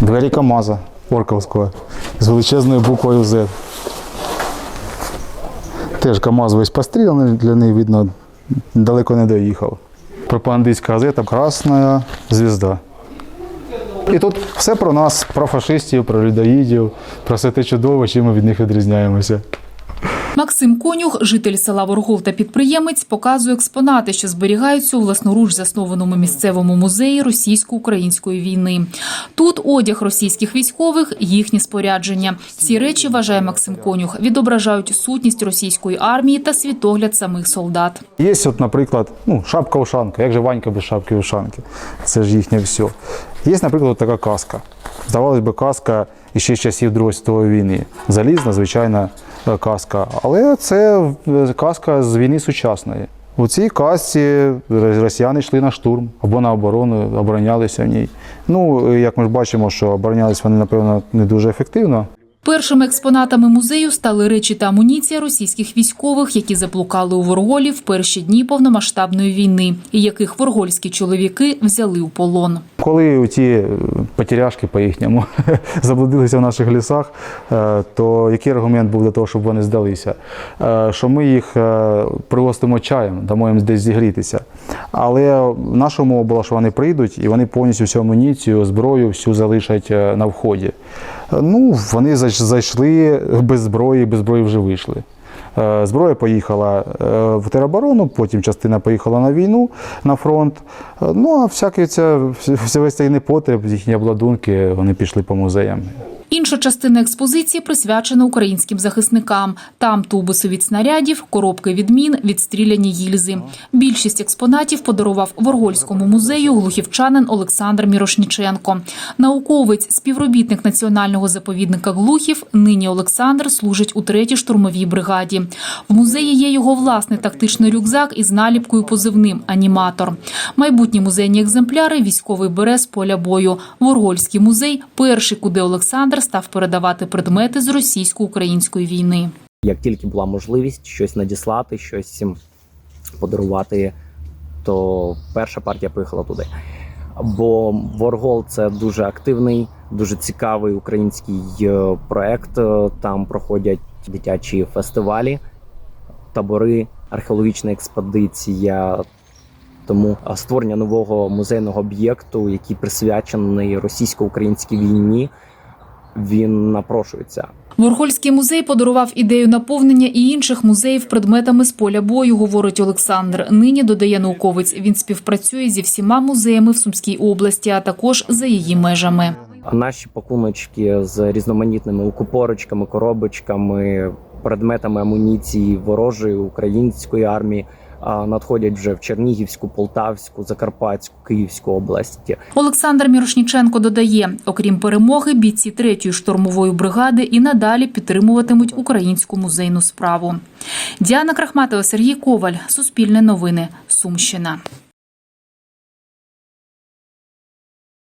Двері КАМАЗа Орковського з величезною буквою Z. Теж КАМАЗ весь постріляний, для неї видно, далеко не доїхав. Пропагандистська газета Красна звізда. І тут все про нас, про фашистів, про людоїдів, про все те чудове, чим ми від них відрізняємося. Максим Конюх, житель села Воргов та підприємець, показує експонати, що зберігаються у власноруч заснованому місцевому музеї російсько-української війни. Тут одяг російських військових, їхні спорядження. Ці речі вважає Максим Конюх, відображають сутність російської армії та світогляд самих солдат. Є, от, наприклад, ну, шапка ушанка. Як же Ванька без шапки ушанки? Це ж їхнє все. Є, наприклад, така каска. Здавалось би, каска іще з часів Другої світової війни. Залізна, звичайна каска. Але це е, каска з війни сучасної. У цій касці росіяни йшли на штурм або на оборону, оборонялися в ній. Ну, як ми ж бачимо, що оборонялися вони, напевно, не дуже ефективно. Першими експонатами музею стали речі та амуніція російських військових, які заблукали у Ворголі в перші дні повномасштабної війни, і яких воргольські чоловіки взяли у полон. Коли ті е, потеряшки по їхньому заблудилися в наших лісах, е, то який аргумент був для того, щоб вони здалися? Е, Що ми їх пригостимо чаєм, дамо їм десь зігрітися. Але наша умова була, що вони прийдуть і вони повністю всю амуніцію, зброю всю залишать на вході. Ну, вони зайш- зайшли без зброї, без зброї вже вийшли. Е, Зброя поїхала е, в тероборону, потім частина поїхала на війну, на фронт. Е, Ну а всякий вся- весь цей непотреб, їхні обладунки, вони пішли по музеям. Інша частина експозиції присвячена українським захисникам. Там тубуси від снарядів, коробки від мін, відстріляні гільзи. Більшість експонатів подарував Воргольському музею глухівчанин Олександр Мірошніченко. Науковець, співробітник національного заповідника Глухів. Нині Олександр служить у третій штурмовій бригаді. В музеї є його власний тактичний рюкзак із наліпкою позивним аніматор. Майбутні музейні екземпляри військовий бере з поля бою. Воргольський музей перший, куди Олександр став передавати предмети з російсько-української війни. Як тільки була можливість щось надіслати, щось подарувати, то перша партія поїхала туди. Бо Воргол це дуже активний, дуже цікавий український е, проект. Е, Там проходять дитячі фестивалі, табори, археологічна експедиція. Тому е, створення нового музейного об'єкту, який присвячений російсько-українській війні, він напрошується. Воргольський музей подарував ідею наповнення і інших музеїв предметами з поля бою, говорить Олександр. Нині додає науковець. Він співпрацює зі всіма музеями в Сумській області, а також за її межами. Наші пакуночки з різноманітними укупорочками, коробочками, предметами амуніції ворожої української армії надходять вже в Чернігівську, Полтавську, Закарпатську, Київську області. Олександр Мірошніченко додає, окрім перемоги, бійці третьої штурмової бригади і надалі підтримуватимуть українську музейну справу. Діана Крахматова, Сергій Коваль, Суспільне новини, Сумщина.